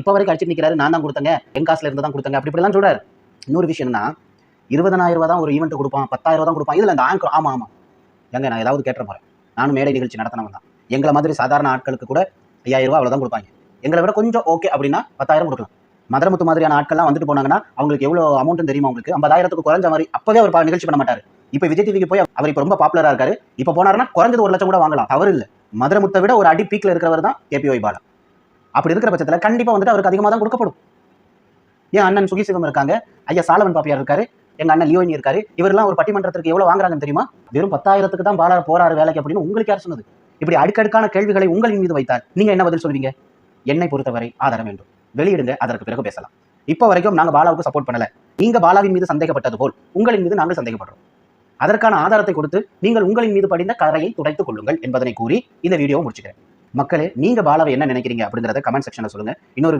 இப்போ வரைக்கும் அடிச்சுட்டு நிற்கிறாரு நான் தான் கொடுத்தங்க. என் காசுல இருந்து தான் கொடுத்தங்க. அப்படி இப்படிலாம் சொல்றாரு. இன்னொரு விஷயம் என்னன்னா இருபதனாயிரம் ரூபா தான் ஒரு ஈவெண்ட் கொடுப்பான் பத்தாயிரம் ரூபா தான் கொடுப்பான். இதுல அந்த ஆங்கர் ஆமா ஆமா. எங்க நான் ஏதாவது கேட்ட போறேன். நானும் மேடை நிகழ்ச்சி நடத்தினவன் தான். எங்களை மாதிரி சாதாரண ஆட்களுக்கு கூட ஐயாயிரம் ரூபா அவ்வளவுதான் கொடுப்பாங்க. எங்களை விட கொஞ்சம் ஓகே அப்படின்னா பத்தாயிரம் கொடுக்கலாம். மதுரமுத்து மாதிரியான ஆட்கள்லாம் வந்துட்டு போனாங்கன்னா அவங்களுக்கு எவ்வளோ அமௌண்ட் தெரியுமா அவங்களுக்கு? ஐம்பதாயிரத்துக்கு குறைஞ்ச மாதிரி அப்பவே அவர் நிகழ்ச்சி பண்ண மாட்டாரு. இப்போ விஜய் டிவிக்கு போய் அவர் இப்போ ரொம்ப பாப்புலரா இருக்காரு. இப்போ போனார்னா குறைஞ்சது ஒரு லட்சம் கூட வாங்கலாம். தவறு இல்லை. மதுரமுத்தை விட ஒரு அடி பீக்ல இருக்கிறவர் தான் கேபி பாலா. அப்படி இருக்கிற பட்சத்துல கண்டிப்பா வந்துட்டு அவருக்கு அதிகமாக தான் கொடுக்கப்படும். ஏன் அண்ணன் சுகிசிவம் இருக்காங்க? ஐயா சாலவன் பாப்பியார் இருக்காரு. எங்க அண்ணன் லியோனி இருக்காரு. இவரெல்லாம் ஒரு பட்டிமன்றத்திற்கு எவ்வளோ வாங்குறாங்கன்னு தெரியுமா? வெறும் பத்தாயிரத்துக்கு தான் பாலா போறாரு வேலைக்கு அப்படின்னு உங்களுக்கு யார் சொன்னது? இப்படி அடுக்கடுக்கான கேள்விகளை உங்களின் மீது வைத்தால் நீங்க என்ன பதில் சொல்வீங்க? என்னை பொறுத்தவரை ஆதாரம் வேண்டும். வெளியிடுங்க அதற்கு பிறகு பேசலாம். இப்போ வரைக்கும் நாங்க பாலாவுக்கு சப்போர்ட் பண்ணல. நீங்க பாலாவின் மீது சந்தேகப்பட்டது போல் உங்களின் மீது நாங்கள் சந்தேகப்படுறோம். அதற்கான ஆதாரத்தை கொடுத்து நீங்கள் உங்களின் மீது படிந்த கரையை துடைத்துக் கொள்ளுங்கள் என்பதனை கூறி இந்த வீடியோவை முடிச்சுக்கிறேன். மக்களே நீங்க பாலாவை என்ன நினைக்கிறீங்க அப்படிங்கறத கமெண்ட் செக்ஷன்ல சொல்லுங்க. இன்னொரு